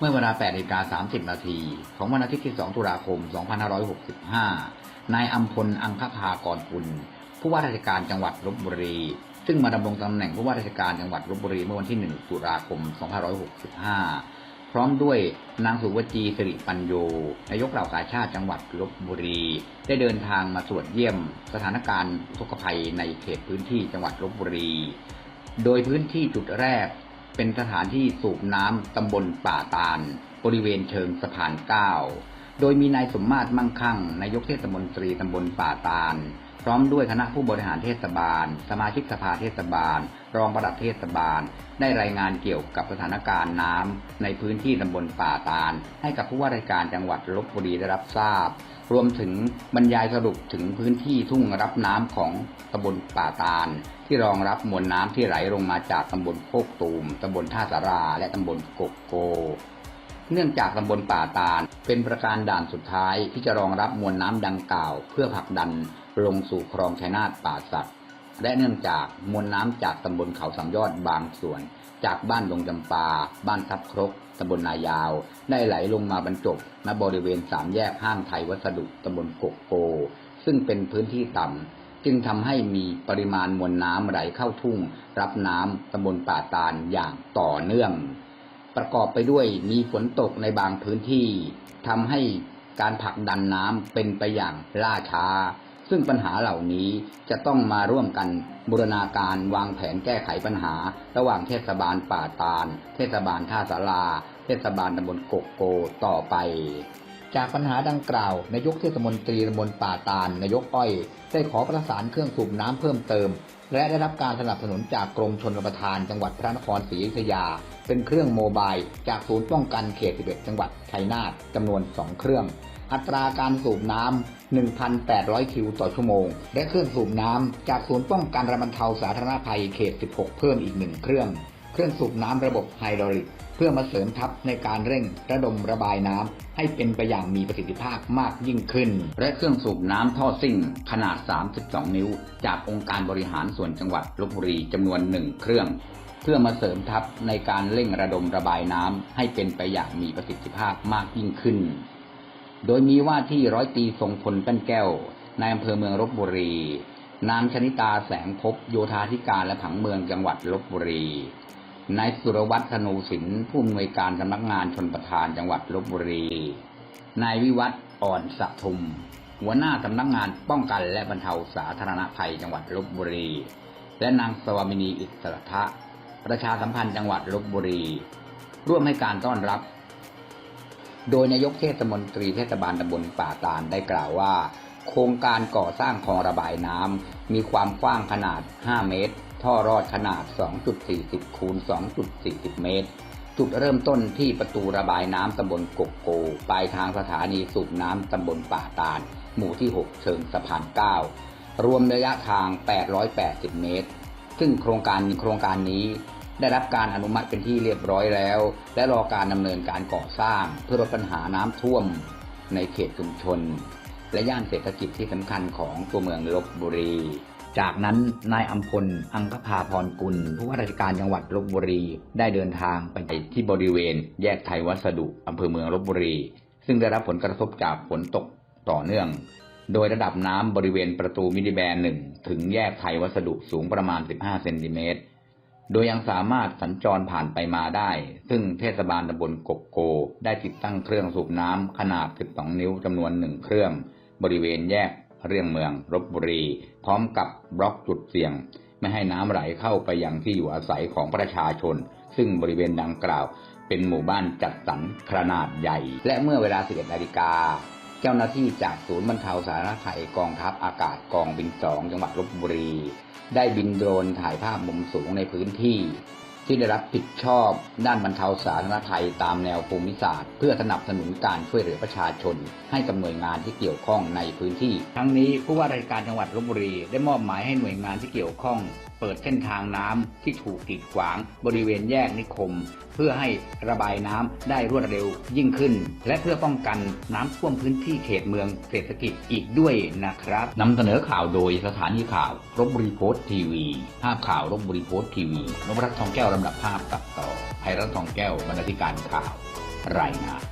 เมื่อเวลา8นาฬิกา30 นาที ของวันอาทิตย์ที่ 2 ตุลาคม 2565 นายอัมพล อังคภากรกุลผู้ว่าราชการจังหวัดลบบุรี ซึ่งมาดำรงตำแหน่งผู้ว่าราชการจังหวัดลบบุรีเมื่อวันที่ 1 ตุลาคม 2565 พร้อมด้วยนางสุวจีสิริปัญโย นายกเหล่ากาชาติจังหวัดลบบุรี ได้เดินทางมาตรวจเยี่ยม สถานการณ์อุทกภัยในเขตพื้นที่จังหวัดลบบุรี โดยพื้นที่จุดแรก เป็นสถานที่สูบน้ำตำบลป่าตาล บริเวณเชิงสะพานเก้าโดยมีนายสมมาตรมั่งคั่งนายกเทศมนตรีตำบลป่าตาล พร้อมด้วยคณะผู้บริหารเทศบาล สมาชิกสภาเทศบาล รองปลัดเทศบาล ได้รายงานเกี่ยวกับสถานการณ์น้ำในพื้นที่ตำบลป่าตาล ให้กับผู้ว่าราชการจังหวัดลบบุรีได้รับทราบ รวมถึงบรรยายสรุปถึงพื้นที่ทุ่งรับน้ำของตำบลป่าตาล ที่รองรับมวลน้ำที่ไหลลงมาจากตำบลโคกตูมตำบลท่าสารา และตำบลกกโก เนื่องจากตำบลป่าตาล เป็นประการด่านสุดท้ายที่จะรองรับมวลน้ำดังกล่าว เพื่อผลักดันลงสู่คลองชายนาฏป่าสัตว์ และเนื่องจากมวลน้ำจากตำบลเขาสามยอดบางส่วน จากบ้านดงจำปา บ้านทับครกตำบลนายาว ได้ไหลลงมาบรรจบณบริเวณสามแยกห้างไทยวัสดุตำบลกกโก ซึ่งเป็นพื้นที่ต่ำจึงทำให้มีปริมาณมวลน้ำไหลเข้าทุ่ง รับน้ำตำบลป่าตาลอย่างต่อเนื่อง ประกอบไปด้วยมีฝนตกในบางพื้นที่ทำให้การผลักดันน้ำเป็นไปอย่างล่าช้า ซึ่งปัญหาเหล่านี้จะต้องมาร่วมกันบูรณาการวางแผนแก้ไขปัญหา ระหว่างเทศบาลป่าตาล เทศบาลท่าสาราเทศบาลตำบลกกโกต่อไป จากปัญหาดังกล่าวนายกเทศมนตรีตำบลป่าตาลนายกอ้อย ได้ขอประสานเครื่องสูบน้ำเพิ่มเติม และได้รับการสนับสนุนจากกรมชนประทานจังหวัดพระนครศรีอยุธยา เป็นเครื่องโมบายจากศูนย์ป้องกันเขต 11 จังหวัดชัยนาทจำนวน 2 เครื่อง อัตราการสูบน้ำ 1,800 คิวต่อชั่วโมง และเครื่องสูบน้ำจากศูนย์ป้องกันระบรรเทาสาธารณภัยเขต 16 เพิ่มอีกหนึ่งเครื่อง เครื่องสูบน้ำระบบไฮดรอลิก เพื่อมาเสริมทัพในการเร่งระดมระบายน้ำให้เป็นไปอย่างมีประสิทธิภาพมากยิ่งขึ้น และเครื่องสูบน้ำท่อซิ่ง ขนาด 32 นิ้ว จากองค์การบริหารส่วนจังหวัดลบบุรีจำนวนหนึ่งเครื่องเพื่อมาเสริมทัพในการเร่งระดมระบายน้ำให้เป็นไปอย่างมีประสิทธิภาพมากยิ่งขึ้น โดยมีว่าที่ร้อยตีทรงพลกั้นแก้วในอำเภอเมืองลบบุรี นางชนิตาแสงภพโยธาธิการและผังเมืองจังหวัดลบบุรี นายสุรวัฒน์ธนูสินผู้อำนวยการสำนักงานชนประทานจังหวัดลบบุรี นายวิวัฒน์อ่อนสะทุม หัวหน้าสำนักงานป้องกันและบรรเทาสาธารณภัยจังหวัดลบบุรี และนางสวามินีอิสระทะ ประชาสัมพันธ์จังหวัดลบบุรี ร่วมให้การต้อนรับ โดยนายกเทศมนตรีเทศบาลตำบลป่าตาลได้กล่าวว่า โครงการก่อสร้างคลองระบายน้ำมีความกว้างขนาด 5 เมตร ท่อรอดขนาด 2.40 คูณ 2.40 เมตร จุดเริ่มต้นที่ประตูระบายน้ำตำบลกกโก ปลายทางสถานีสูบน้ำตำบลป่าตาล หมู่ที่ 6 เชิงสะพาน 9 รวมระยะทาง 880 เมตร ซึ่งโครงการโครงการนี้ ได้รับการอนุมัติเป็นที่เรียบร้อยแล้ว และรอการดำเนินการก่อสร้าง เพื่อลดปัญหาน้ำท่วมในเขตชุมชน และย่านเศรษฐกิจที่สำคัญของตัวเมืองลบบุรีจากนั้นนายอัมพล อังคภาพรกุล ผู้ว่าราชการจังหวัดลบบุรี ได้เดินทางไปที่บริเวณ แยกไทยวัสดุอำเภอเมืองลบบุรี ซึ่งได้รับผลกระทบจากฝนตกต่อเนื่อง โดยระดับน้ำบริเวณประตูมินิแบนหนึ่งถึงแยกไทยวัสดุสูงประมาณ 15 เซนติเมตร โดยยังสามารถสัญจรผ่านไปมาได้ ซึ่งเทศบาลตำบลกกโก ได้ติดตั้งเครื่องสูบน้ำขนาด 12 นิ้วจำนวนหนึ่งเครื่อง บริเวณแยกเรียงเมืองลบบุรี พร้อมกับบล็อกจุดเสี่ยง ไม่ให้น้ำไหลเข้าไปยังที่อยู่อาศัยของประชาชน ซึ่งบริเวณดังกล่าว เป็นหมู่บ้านจัดสรรขนาดใหญ่ และเมื่อเวลา 11นาฬิกาเจ้าหน้าที่จากศูนย์บรรเทาสาธารณภัยกองทัพอากาศกองบินสองจังหวัดลบบุรี ได้บินโดรนถ่ายภาพมุมสูงในพื้นที่ ที่ได้รับผิดชอบด้านบรรเทาสาธารณภัยตามแนวภูมิศาสตร์ เพื่อสนับสนุนการช่วยเหลือประชาชน ให้กับหน่วยงานที่เกี่ยวข้องในพื้นที่ ทั้งนี้ผู้ว่าราชการจังหวัดลบบุรีได้มอบหมายให้หน่วยงานที่เกี่ยวข้องเปิดเส้นทางน้ำที่ถูกกีดขวาง บริเวณแยกนิคม เพื่อให้ระบายน้ำได้รวดเร็วยิ่งขึ้น และเพื่อป้องกันน้ำท่วมพื้นที่เขตเมืองเศรษฐกิจอีกด้วยนะครับนำเสนอข่าวโดยสถานีข่าวรบบุรีโพสต์ทีวี ภาพข่าวรบบุรีโพสต์ทีวีนพรัตน์ทองแก้วลำดับภาพตัดต่อไพรัตน์ทองแก้วบรรณาธิการข่าว รายงาน